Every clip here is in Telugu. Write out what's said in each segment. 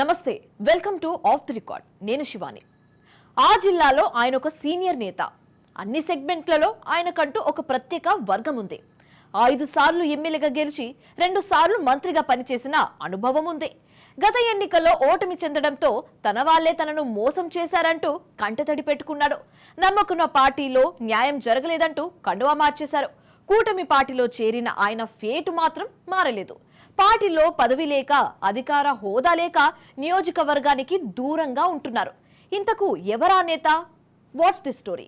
నమస్తే welcome to off the record. నేను శివాని. ఆ జిల్లాలో ఆయన ఒక సీనియర్ నేత. అన్ని సెగ్మెంట్లలో ఆయనకంటూ ఒక ప్రత్యేక వర్గం ఉంది. ఐదు సార్లు ఎమ్మెల్యేగా గెలిచి రెండు సార్లు మంత్రిగా పనిచేసిన అనుభవం ఉంది. గత ఎన్నికల్లో ఓటమి చెందడంతో తన వాళ్ళే తనను మోసం చేశారంటూ కంటతడి పెట్టుకున్నాడు. నమ్మకున్న పార్టీలో న్యాయం జరగలేదంటూ కండువా మార్చేశారు. కూటమి పార్టీలో చేరిన ఆయన ఫేటు మాత్రం మారలేదు. పార్టీలో పదవి లేక అధికార హోదా లేక నియోజకవర్గానికి దూరంగా ఉంటున్నారు. ఇంతకు ఎవరా నేత? వాట్స్ ది స్టోరీ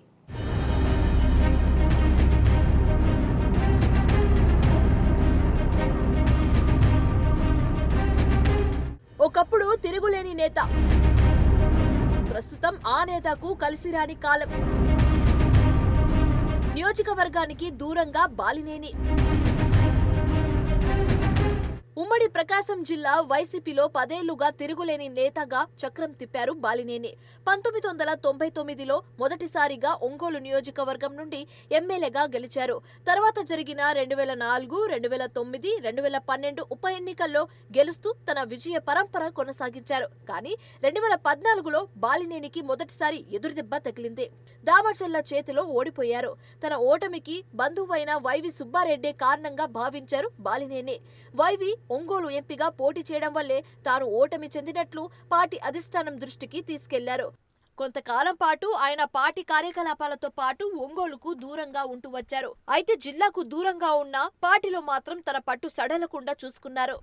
ఒకప్పుడు తిరుగులేని నేత. ప్రస్తుతం ఆ నేతకు కలిసి రాని కాలం. నియోజకవర్గానికి దూరంగా బాలినేని. ఉమ్మడి ప్రకాశం జిల్లా వైసీపీలో పదేళ్ళుగా తిరుగులేని నేతగా చక్రం తిప్పారు బాలినేని. పంతొమ్మిది వందల తొంభై తొమ్మిదిలో మొదటిసారిగా ఒంగోలు నియోజకవర్గం నుండి ఎమ్మెల్యేగా గెలిచారు. తర్వాత జరిగిన రెండు వేల నాలుగు రెండు వేల తొమ్మిది రెండు వేల పన్నెండు ఉప ఎన్నికల్లో గెలుస్తూ తన విజయ పరంపర కొనసాగించారు. కానీ రెండు వేల పద్నాలుగులో బాలినేనికి మొదటిసారి ఎదురుదెబ్బ తగిలింది. దామచర్ల చేతిలో ఓడిపోయారు. తన ఓటమికి బంధువైన వైవి సుబ్బారెడ్డే కారణంగా భావించారు బాలినేని. వైవి ఒంగోలు ఎంపీగా పోటీ చేయడం వల్లే తాను ఓటమి చెందినట్లు పార్టీ అధిష్టానం దృష్టికి తీసుకెళ్ళారు. కొంతకాలం పాటు ఆయన పార్టీ కార్యకలాపాలతో పాటు ఒంగోలుకు దూరంగా ఉంటూ వచ్చారు. అయితే జిల్లాకు దూరంగా ఉన్న పార్టీలో మాత్రం తన పట్టు సడలకుండా చూసుకున్నారు.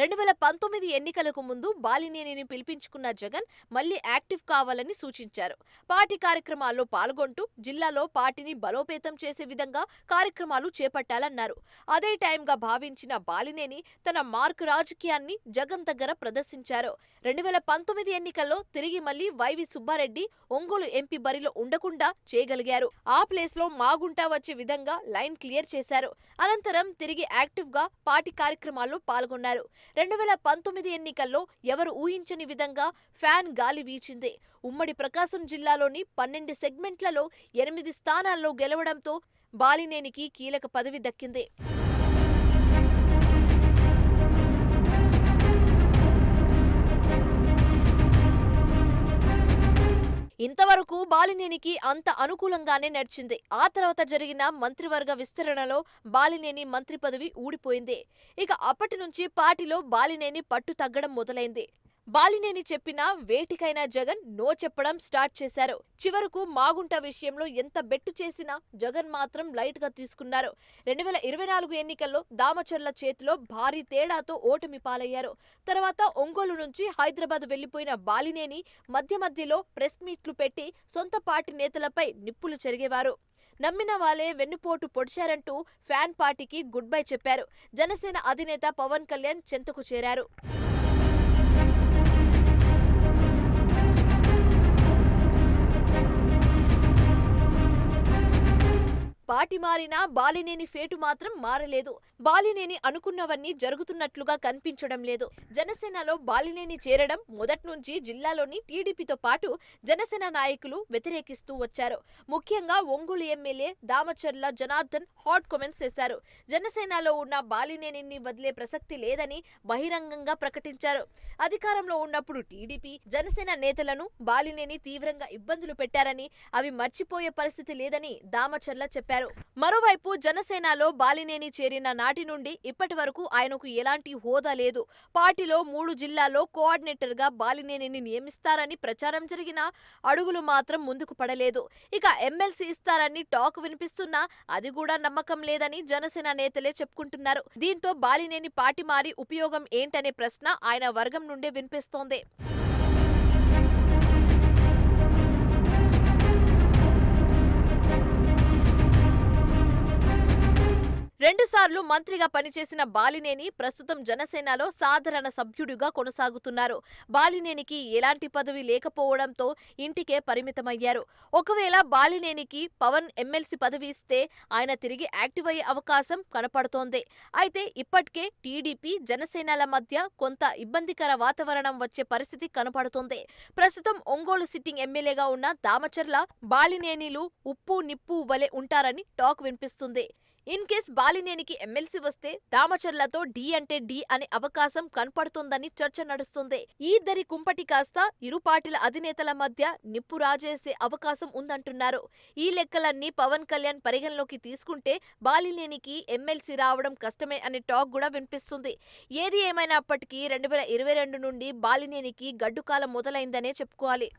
రెండు వేల పంతొమ్మిది ఎన్నికలకు ముందు బాలినేనిని పిలిపించుకున్న జగన్ మళ్ళీ యాక్టివ్ కావాలని సూచించారు. పార్టీ కార్యక్రమాల్లో పాల్గొంటూ జిల్లాలో పార్టీని బలోపేతం చేసే విధంగా కార్యక్రమాలు చేపట్టాలన్నారు. అదే టైంగా భావించిన బాలినేని తన మార్క్ రాజకీయాన్ని జగన్ దగ్గర ప్రదర్శించారు. రెండు వేల పంతొమ్మిది ఎన్నికల్లో తిరిగి మళ్ళీ వైవి సుబ్బారెడ్డి ఒంగోలు ఎంపీ బరిలో ఉండకుండా చేయగలిగారు. ఆ ప్లేస్లో మాగుంటా వచ్చే విధంగా లైన్ క్లియర్ చేశారు. అనంతరం తిరిగి యాక్టివ్గా పార్టీ కార్యక్రమాల్లో పాల్గొన్నారు. రెండు వేల పంతొమ్మిది ఎన్నికల్లో ఎవరు ఊహించని విధంగా ఫ్యాన్ గాలి వీచింది. ఉమ్మడి ప్రకాశం జిల్లాలోని పన్నెండు సెగ్మెంట్లలో ఎనిమిది స్థానాల్లో గెలవడంతో బాలినేనికి కీలక పదవి దక్కింది. ఇంతవరకు బాలినేనికి అంత అనుకూలంగానే నడిచింది. ఆ తర్వాత జరిగిన మంత్రివర్గ విస్తరణలో బాలినేని మంత్రి పదవి ఊడిపోయింది. ఇక అప్పటి నుంచి పార్టీలో బాలినేని పట్టు తగ్గడం మొదలైంది. బాలినేని చెప్పినా వేటికైనా జగన్ నో చెప్పడం స్టార్ట్ చేశారు. చివరకు మాగుంట విషయంలో ఎంత బెట్టు చేసినా జగన్ మాత్రం లైట్గా తీసుకున్నారు. రెండు వేల ఇరవై నాలుగు ఎన్నికల్లో దామచర్ల చేతిలో భారీ తేడాతో ఓటమి పాలయ్యారు. తర్వాత ఒంగోలు నుంచి హైదరాబాద్ వెళ్ళిపోయిన బాలినేని మధ్య మధ్యలో ప్రెస్ మీట్లు పెట్టి సొంత పార్టీ నేతలపై నిప్పులు చెరిగేవారు. నమ్మిన వాళ్ళే వెన్నుపోటు పొడిచారంటూ ఫ్యాన్ పార్టీకి గుడ్ బై చెప్పారు. జనసేన అధినేత పవన్ కళ్యాణ్ చెంతకు చేరారు. పాటి మారినా బాలినేని ఫేటు మాత్రం మారలేదు. బాలినేని అనుకున్నవన్నీ జరుగుతున్నట్లుగా కనిపించడం లేదు. జనసేనలో బాలినేని చేరడం మొదటి నుంచి జిల్లాలోని టీడీపీతో పాటు జనసేన నాయకులు వ్యతిరేకిస్తూ వచ్చారు. ముఖ్యంగా Ongole MLA Damacharla Janardhan hot comments చేశారు. జనసేనలో ఉన్న బాలినేని వదిలే ప్రసక్తి లేదని బహిరంగంగా ప్రకటించారు. అధికారంలో ఉన్నప్పుడు టీడీపీ జనసేన నేతలను బాలినేని తీవ్రంగా ఇబ్బందులు పెట్టారని అవి మర్చిపోయే పరిస్థితి లేదని దామచర్ల చెప్పారు. మరోవైపు జనసేనలో బాలినేని చేరిన నాటి నుండి ఇప్పటి వరకు ఆయనకు ఎలాంటి హోదా లేదు. పార్టీలో మూడు జిల్లాల్లో కోఆర్డినేటర్గా బాలినేనిని నియమిస్తారని ప్రచారం జరిగినా అడుగులు మాత్రం ముందుకు పడలేదు. ఇక ఎమ్మెల్సీ ఇస్తారని టాక్ వినిపిస్తున్నా అది కూడా నమ్మకం లేదని జనసేన నేతలే చెప్పుకుంటున్నారు. దీంతో బాలినేని పార్టీ మారి ఉపయోగం ఏంటనే ప్రశ్న ఆయన వర్గం నుండే వినిపిస్తోంది. రెండుసార్లు మంత్రిగా పనిచేసిన బాలినేని ప్రస్తుతం జనసేనలో సాధారణ సభ్యుడిగా కొనసాగుతున్నారు. బాలినేనికి ఎలాంటి పదవి లేకపోవడంతో ఇంటికే పరిమితమయ్యారు. ఒకవేళ బాలినేనికి పవన్ ఎమ్మెల్సీ పదవి ఇస్తే ఆయన తిరిగి యాక్టివ్ అయ్యే అవకాశం కనపడుతోంది. అయితే ఇప్పటికే టీడీపీ జనసేనల మధ్య కొంత ఇబ్బందికర వాతావరణం వచ్చే పరిస్థితి కనపడుతోంది. ప్రస్తుతం ఒంగోలు సిట్టింగ్ ఎమ్మెల్యేగా ఉన్న దామచర్ల బాలినేనిలు ఉప్పు నిప్పు వలె ఉంటారని టాక్ వినిపిస్తుంది. ఇన్ కేస్ బాలినేనికి ఎమ్మెల్సీ వస్తే దామచర్లతో డి అంటే డి అనే అవకాశం కనపడుతోందని చర్చ నడుస్తుంది. ఈ ఇద్దరి కుంపటి కాస్త ఇరు పార్టీల అధినేతల మధ్య నిప్పు రాజేసే అవకాశం ఉందంటున్నారు. ఈ లెక్కలన్నీ పవన్ కళ్యాణ్ పరిగణలోకి తీసుకుంటే బాలినేనికి ఎమ్మెల్సీ రావడం కష్టమే అనే టాక్ కూడా వినిపిస్తుంది. ఏది ఏమైనప్పటికీ రెండు వేల ఇరవై రెండు నుండి బాలినేనికి గడ్డుకాలం మొదలైందనే చెప్పుకోవాలి.